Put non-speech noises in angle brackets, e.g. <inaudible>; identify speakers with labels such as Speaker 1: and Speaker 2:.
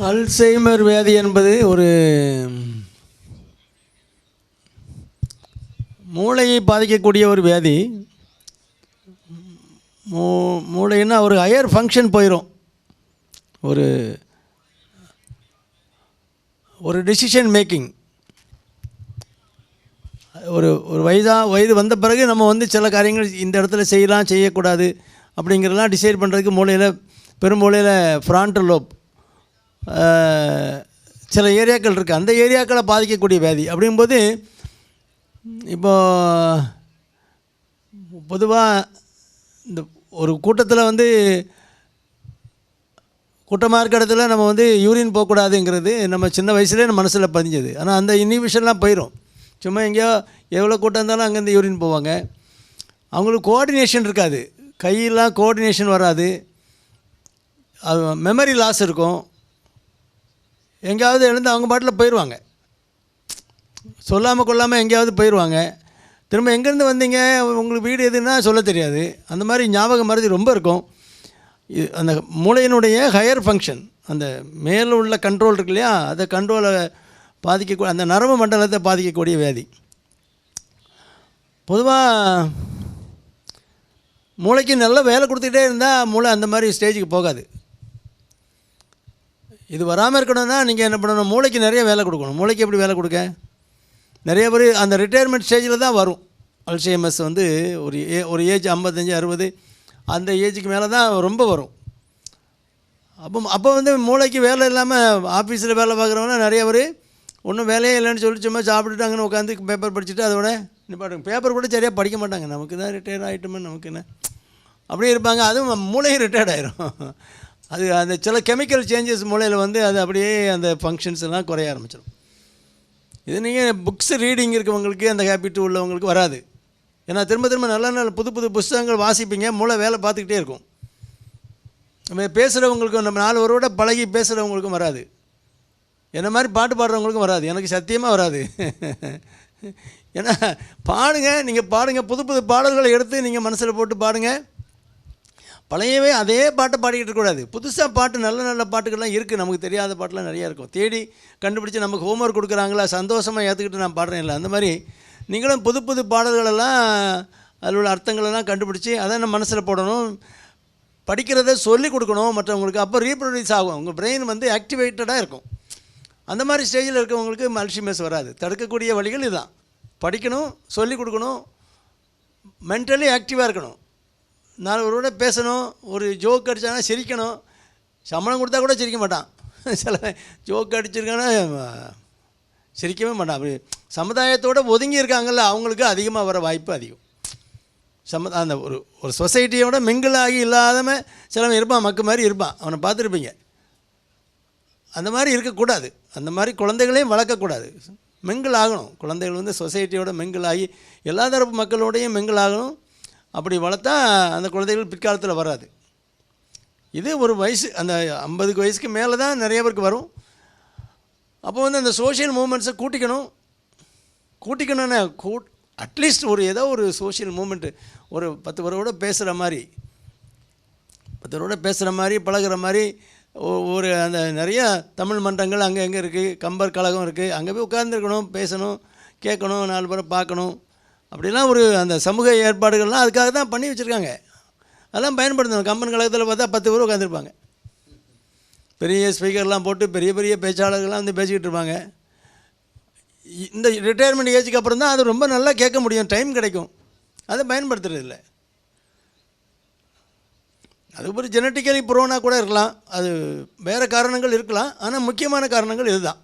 Speaker 1: Alzheimer வியாதி என்பது ஒரு மூளையை பாதிக்கக்கூடிய ஒரு வியாதி. மூ மூளைன்னா ஒரு ஹையர் ஃபங்க்ஷன் போயிடும் ஒரு ஒரு டிசிஷன் மேக்கிங் ஒரு ஒரு வயதாக வயது வந்த பிறகு நம்ம வந்து சில காரியங்கள் இந்த இடத்துல செய்யலாம் செய்யக்கூடாது அப்படிங்கிறதெல்லாம் டிசைட் பண்ணுறதுக்கு மூளையில் பெருமூளையில் ஃப்ரான்டல் லோப் சில ஏரியாக்கள் இருக்குது அந்த ஏரியாக்களை பாதிக்கக்கூடிய வியாதி அப்படிங்கும்போது இப்போது பொதுவாக இந்த ஒரு கூட்டத்தில் வந்து கூட்டமாக இருக்க இடத்துல நம்ம வந்து யூரின் போகக்கூடாதுங்கிறது நம்ம சின்ன வயசுலேயே நம்ம மனசில் பதிஞ்சது. ஆனால் அந்த இனிவிஷன்லாம் போயிடும் சும்மா எங்கேயோ எவ்வளோ கூட்டம் இருந்தாலும் அங்கேருந்து யூரின் போவாங்க. அவங்களுக்கு கோஆர்டினேஷன் இருக்காது. கையெல்லாம் கோஆர்டினேஷன் வராது. அது மெமரி லாஸ் இருக்கும். எங்கேயாவது எழுந்து அவங்க பாட்டில் போயிடுவாங்க சொல்லாமல் கொள்ளாமல் எங்கேயாவது போயிடுவாங்க திரும்ப எங்கேருந்து வந்தீங்க? உங்களுக்கு வீடு எதுன்னா சொல்ல தெரியாது. அந்த மாதிரி ஞாபகம் மருதி ரொம்ப இருக்கும். இது அந்த மூளையினுடைய ஹையர் ஃபங்க்ஷன் அந்த மேலே உள்ள கண்ட்ரோல் இருக்கு இல்லையா? அதை கண்ட்ரோலை பாதிக்க அந்த நரம்பு மண்டலத்தை பாதிக்கக்கூடிய வியாதி. பொதுவாக மூளைக்கு நல்ல வேலை கொடுத்துக்கிட்டே இருந்தால் மூளை அந்த மாதிரி ஸ்டேஜுக்கு போகாது. இது வராமல் இருக்கணும்னா நீங்கள் என்ன பண்ணணும்? மூளைக்கு நிறைய வேலை கொடுக்கணும். மூளைக்கு எப்படி வேலை கொடுக்க? நிறைய பேர் அந்த ரிட்டையர்மெண்ட் ஸ்டேஜில் தான் வரும். அல்சைமஸ் வந்து ஒரு ஏ ஒரு ஏஜ் ஐம்பத்தஞ்சு அறுபது அந்த ஏஜுக்கு மேலே தான் ரொம்ப வரும். அப்போ அப்போ வந்து மூளைக்கு வேலை இல்லாமல் ஆஃபீஸில் வேலை பார்க்குறவங்க நிறைய பேர் ஒன்றும் வேலையே இல்லைன்னு சொல்லி சும்மா சாப்பிட்டுட்டு அங்கே உட்காந்து பேப்பர் படிச்சுட்டு அதோட நிப்பாட்டுங்க பேப்பர் கூட சரியாக படிக்க மாட்டாங்க. நமக்கு தான் ரிட்டையர் ஆகிட்டோமே நமக்கு என்ன? அப்படியே இருப்பாங்க. அதுவும் மூளையும் ரிட்டையர்ட் ஆயிரும். அது அந்த சில கெமிக்கல் சேஞ்சஸ் மூலையில் வந்து அது அப்படியே அந்த ஃபங்க்ஷன்ஸ் எல்லாம் குறைய ஆரம்பிச்சிடும் இது நீங்கள் புக்ஸ் ரீடிங் இருக்கவங்களுக்கு அந்த ஹேபிட் உள்ளவங்களுக்கு வராது. ஏன்னா திரும்ப திரும்ப நல்ல நல்ல புது புது புஸ்தகங்கள் வாசிப்பீங்க மூளை வேலை பார்த்துக்கிட்டே இருக்கும். நம்ம பேசுகிறவங்களுக்கும் நம்ம நாலு விட பழகி பேசுகிறவங்களுக்கும் வராது. என்ன மாதிரி பாட்டு பாடுறவங்களுக்கும் வராது. எனக்கு சத்தியமாக வராது. <laughs> ஏன்னா பாடுங்க நீங்கள் பாடுங்க. புது புது பாடல்களை எடுத்து நீங்கள் மனசில் போட்டு பாடுங்கள் பழையவே அதே பாட்டை பாடிக்கிட்டு இருக்கக்கூடாது புதுசாக பாட்டு நல்ல நல்ல பாட்டுகள்லாம் இருக்குது நமக்கு தெரியாத பாட்டெலாம் நிறையா இருக்கும். தேடி கண்டுபிடிச்சி நமக்கு ஹோம்ஒர்க் கொடுக்குறாங்களா சந்தோஷமாக ஏற்றுக்கிட்டு நான் பாடுறேன் இல்லை. அந்த மாதிரி நீங்களும் புது புது பாடல்களெல்லாம் அதில் உள்ள அர்த்தங்களெல்லாம் கண்டுபிடிச்சி அதை நம்ம மனசில் போடணும். படிக்கிறத சொல்லிக் கொடுக்கணும் மற்றவங்களுக்கு. அப்போ ரீப்ரொடியூஸ் ஆகும். உங்கள் பிரெயின் வந்து ஆக்டிவேட்டடாக இருக்கும். அந்த மாதிரி ஸ்டேஜில் இருக்கவங்களுக்கு அல்ஷிமஸ் வராது. தடுக்கக்கூடிய வழிகள் இதுதான். படிக்கணும் சொல்லிக் கொடுக்கணும் மென்டலி ஆக்டிவாக இருக்கணும். நாலு ஒருவரோட பேசணும் ஒரு ஜோக் அடித்தானா சிரிக்கணும். சம்பளம் கொடுத்தா கூட சிரிக்க மாட்டான். <laughs> சில ஜோக் அடிச்சிருக்கானா சிரிக்கவே மாட்டான். அப்படி சமுதாயத்தோடு ஒதுங்கி இருக்காங்கல்ல அவங்களுக்கு அதிகமாக வர வாய்ப்பு அதிகம். சம அந்த ஒரு ஒரு சொசைட்டியோட மிங்கிள் ஆகி இல்லாதவன் சிலவன் இருப்பான் மக்கு மாதிரி இருப்பான். அவனை பார்த்துருப்பீங்க. அந்த மாதிரி இருக்கக்கூடாது. அந்த மாதிரி குழந்தைகளையும் வளர்க்கக்கூடாது. மிங்கிள் ஆகணும் குழந்தைகள் வந்து சொசைட்டியோட மிங்கிள் ஆகி எல்லா தரப்பு மக்களோடையும் மிங்கிள் ஆகணும் அப்படி வளர்த்தா அந்த குழந்தைகள் பிற்காலத்தில் வராது. இது ஒரு வயசு அந்த ஐம்பதுக்கு வயசுக்கு மேலே தான் நிறைய பேருக்கு வரும். அப்போ வந்து அந்த சோஷியல் மூமெண்ட்ஸை கூட்டிக்கணும். கூட்டிக்கணும்னா கூட் அட்லீஸ்ட் ஒரு ஏதோ ஒரு சோஷியல் மூமெண்ட்டு ஒரு பத்து பேரோட பேசுகிற மாதிரி. பத்து பேரோட பேசுகிற மாதிரி பழகுற மாதிரி. ஒ- ஒரு அந்த நிறைய தமிழ் மன்றங்கள் அங்கே எங்கே இருக்குது கம்பர் கழகம் இருக்குது அங்கே போய் உட்காந்துருக்கணும் பேசணும் கேட்கணும் நாலு பேரை பார்க்கணும். அப்படிலாம் ஒரு அந்த சமூக ஏற்பாடுகள்லாம் அதுக்காக தான் பண்ணி வச்சுருக்காங்க. அதெல்லாம் பயன்படுத்தணும். கம்பன் கழகத்தில் பார்த்தா பத்து பேர் உட்காந்துருப்பாங்க பெரிய ஸ்பீக்கர்லாம் போட்டு பெரிய பெரிய பேச்சாளர்கள்லாம் வந்து பேசிக்கிட்டு இருப்பாங்க. இந்த ரிட்டையர்மெண்ட் ஏஜுக்கு அப்புறம் தான் அது ரொம்ப நல்லா கேட்க முடியும். டைம் கிடைக்கும். அதை பயன்படுத்துறது இல்லை அது ஒரு ஜெனட்டிக்கலி ப்ரோனாக கூட இருக்கலாம். அது வேறு காரணங்கள் இருக்கலாம். ஆனால் முக்கியமான காரணங்கள் இதுதான்.